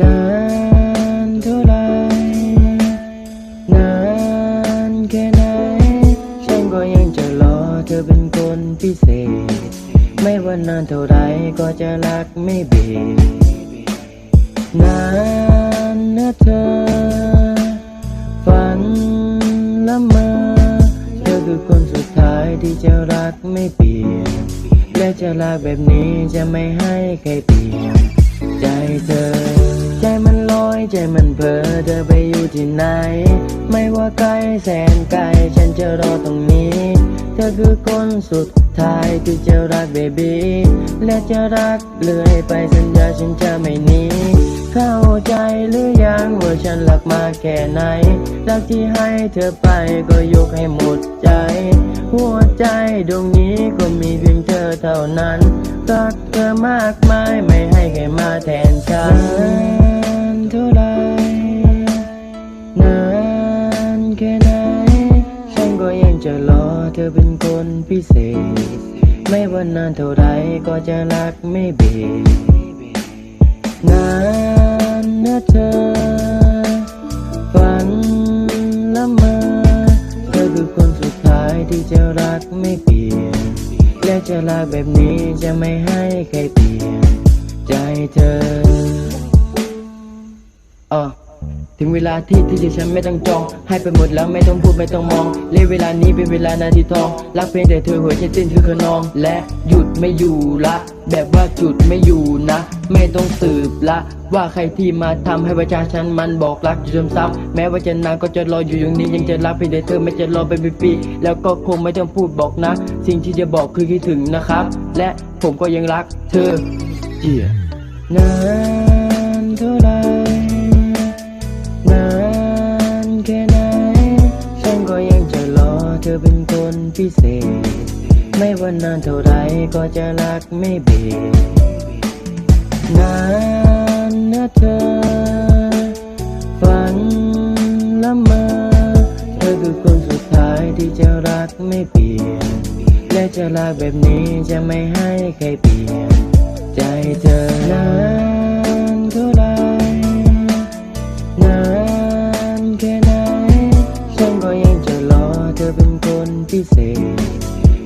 นานเท่าไรนานแค่ไหน ฉันก็ยังจะรอเธอเป็นคนพิเศษ ไม่ว่านานเท่าไรก็จะรักไม่เบรกนานนะเธอ ฝันละเมอเธอคือคนสุดท้ายที่จะรักไม่เปลี่ยน และจะรักแบบนี้จะไม่ให้ใครเปลี่ยนใจเธอ ว่าไกลแสนไกลฉันจะรอตรงนี้ เธอคือคนสุดท้ายที่จะรักเบบีและจะรักเรื่อยไปสัญญาฉันจะไม่หนีเข้าใจหรือยังว่าฉันรักมาแค่ไหน รักที่ให้เธอไปก็ยกให้หมดใจ หัวใจดวงนี้ก็มีเพียงเธอเท่านั้น รักเธอมากมายไม่ให้ใครมาแทนฉัน เธอเป็นคนพิเศษ ไม่ว่านานเท่าไรก็จะรักไม่เบรกนานนะเธอ ฝันละมอเธอคือคนสุดท้ายที่จะรักไม่เปลี่ยน และจะรักแบบนี้จะไม่ให้ใครเปลี่ยน ใจเธออะ ถึงเวลาที่ที่ที่ฉันไม่ต้องจอง ให้ไปหมดแล้วไม่ต้องพูดไม่ต้องมอง เลเวลานี้เป็นเวลานาทีทอง รักเพียงแต่เธอหัวใจเต้นคือขนอง และหยุดไม่อยู่ละ แบบว่าจุดไม่อยู่นะ ไม่ต้องสืบละ ว่าใครที่มาทำให้ประชาชนมันบอกรักอยู่ซ้ำๆแม้ว่าจะนานก็จะรออยู่อย่างนี้ยังจะรักเพียงแต่เธอไม่จะรอไปเป็นปีๆแล้วก็คงไม่ต้องพูดบอกนะ สิ่งที่จะบอกคือคิดถึงนะครับ และผมก็ยังรักเธอเจียนานเท่าไร พิเศษ ไม่ว่านานเท่าไรก็จะรักไม่เบรกนานนะเธอ ฝันละเมอเธอคือคนสุดท้ายที่จะรักไม่เปลี่ยน และจะรักแบบนี้จะไม่ให้ใครเปลี่ยน ใจเธอนา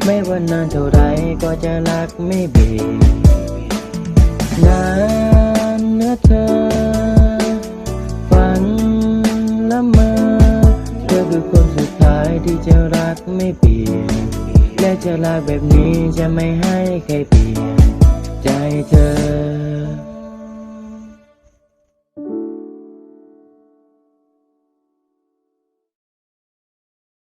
ไม่ว่านานเท่าไรก็จะรักไม่เบรกนานนะเธอ ฝันละเมอเธอคือคนสุดท้ายที่จะรักไม่เปลี่ยน และจะรักแบบนี้จะไม่ให้ใครเปลี่ยนใจเธอ